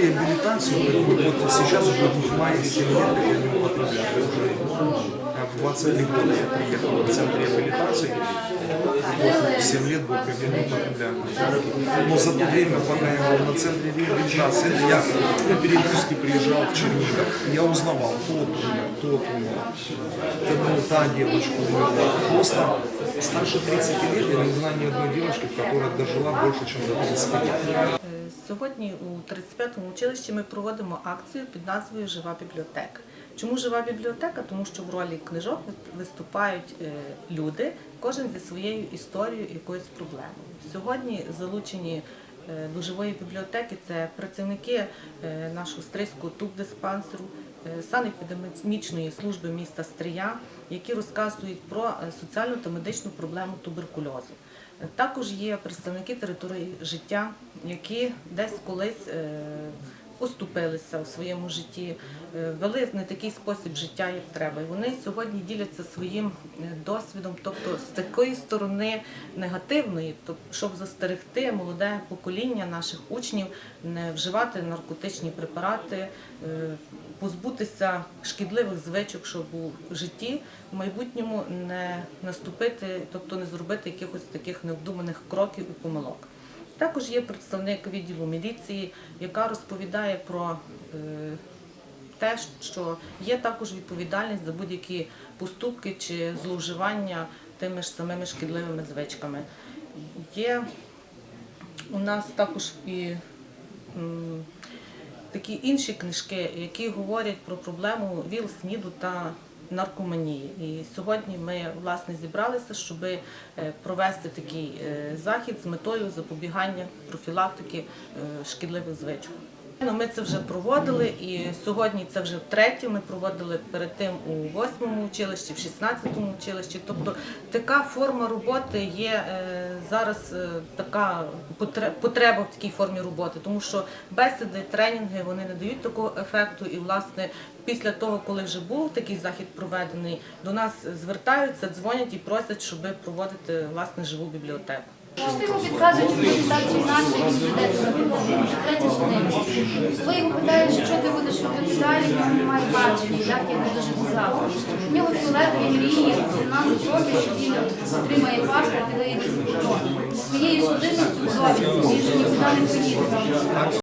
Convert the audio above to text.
реабилитацию, вот сейчас уже в мае 7 лет я не употребляю. А в 23 года я приехал в центр реабилитации, вот 7 лет был я употребляю. Но за то время, пока я был на центре реабилитации, я, периодически приезжал в Чернигов, я узнавал, тот умер, умер, ну, та девочка умерла. Просто старше 30 лет я не знаю ни одной девушки, которая дожила больше, чем до 30 лет. Сьогодні у 35-му училищі ми проводимо акцію під назвою Жива бібліотека. Чому жива бібліотека? Тому що в ролі книжок виступають е, люди, кожен зі своєю історією якоюсь проблемою. Сьогодні залучені е, до живої бібліотеки це працівники е, нашого стрийського тубдиспансеру, санепідемічної служби міста Стрия, які розказують про соціальну та медичну проблему туберкульозу. Також є представники території життя, які десь колись е, оступилися у своєму житті, е, вели не такий спосіб життя, як треба. І вони сьогодні діляться своїм е, досвідом, тобто з такої сторони негативної, тобто, щоб застерегти молоде покоління наших учнів не вживати наркотичні препарати, е, позбутися шкідливих звичок, щоб у житті в майбутньому не наступити, тобто не зробити якихось таких невдуманих кроків і помилок. Також є представник відділу міліції, яка розповідає про е, те, що є також відповідальність за будь-які поступки чи зловживання тими ж самими шкідливими звичками. Є у нас також і такі інші книжки, які говорять про проблему ВІЛ, СНІДу та наркоманії. І сьогодні ми власне зібралися, щоб провести такий е, захід з метою запобігання профілактики е, шкідливих звичок. Ну, Ми це вже проводили, і сьогодні це вже втретє. Ми проводили перед тим у восьмому училищі, в 16-му училищі. Тобто така форма роботи є е, зараз е, така потреба в такій формі роботи, тому що бесіди, тренінги вони не дають такого ефекту. І власне після того, коли вже був такий захід проведений, до нас звертаються, дзвонять і просять, щоб проводити власне живу бібліотеку. Що підказують, що Коли його питають, що ти будеш робити далі, він немає бачення, як я буду жити завтра. У нього фіолетові мрії, 17 років, що він отримає паспорт і виїде за кордон. Своєю судинністю в домі, він вже нікуди не поїде.